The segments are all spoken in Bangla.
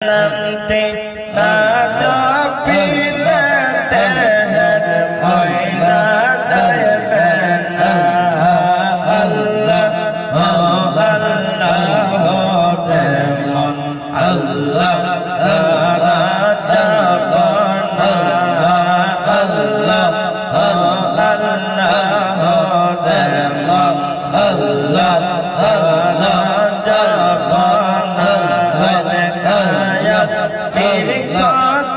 নামটি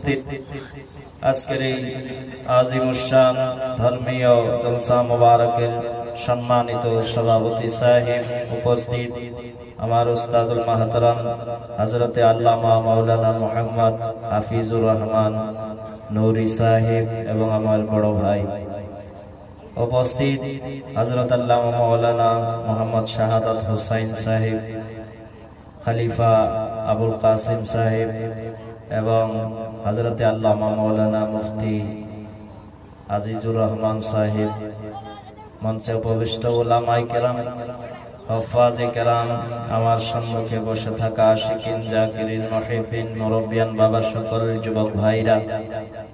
উপস্থিত। আজকের এই আজিমুসান ধর্মীয় জলসা মোবারকের সম্মানিত সভাপতি সাহেব উপস্থিত। আমার উস্তাদুল মাহতারাম হজরতে আল্লামা মাওলানা মোহাম্মদ হাফিজুর রহমান নৌরি সাহেব এবং আমার বড় ভাই উপস্থিত। হজরত আল্লাহ মৌলানা মোহাম্মদ শাহাদত হুসাইন সাহেব, খলিফা আবুল কাসিম সাহেব এবং হজরতে আল্লামা মৌলানা মুফতি আজিজুর রহমান সাহেব মঞ্চে উপবিষ্ট ওলামাই কেরাম হফাজে কেরাম আমার সম্মুখে বসে থাকা আশিকিন, জাকিরিন মহিবিন মুরব্বিয়ান, বাবা সকল যুবক ভাইরা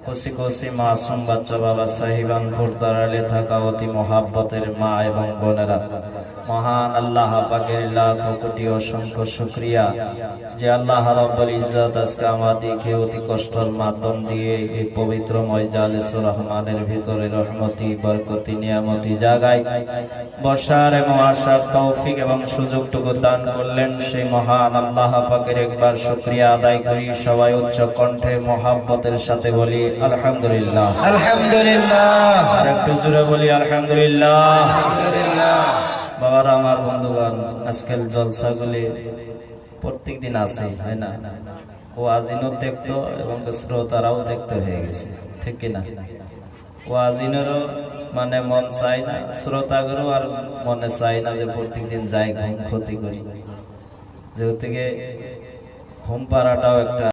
কসি কসি মাসুম বাচ্চা বাবা সাহিবান পর্দারালে থাকা অতি মহাব্বতের মা এবং বোনেরা। মহান আল্লাহ পাকের লাখ কোটি অসংখ্য শুক্রিয়া যে আল্লাহ রাব্বুল ইজ্জত আজকে আমাদেরকে অতি কষ্টর মাধ্যম দিয়ে এই পবিত্রময় জালেসুর রহমানের ভিতরে রহমতি, বরকতি, নিয়ামতি জাগায়। বসার এবং আসার তৌফিক এবং সুযোগটুকু দান করলেন সেই মহান আল্লাহ পাকের একবার শুক্রিয়া আদায় করি। সবাই উচ্চ কণ্ঠে মহাব্বতের সাথে বলি আলহামদুলিল্লাহ। আলহামদুলিল্লাহ। আর একটু জোরে বলি আলহামদুলিল্লাহ। বাবারা আমার বন্ধুগণ আজকাল জলসাগুলি প্রত্যেক দিন আসে হয় না? ও আজিনও দেখতো এবং শ্রোতারাও দেখতে হয়ে গেছে ঠিক কিনা? ও আজিনেরও মানে মন চাই না শ্রোতাগুলো আর মনে চাই না যে প্রত্যেক দিন যাই ঘুম ক্ষতি করি। যেহেতু ঘুম পাড়াটাও একটা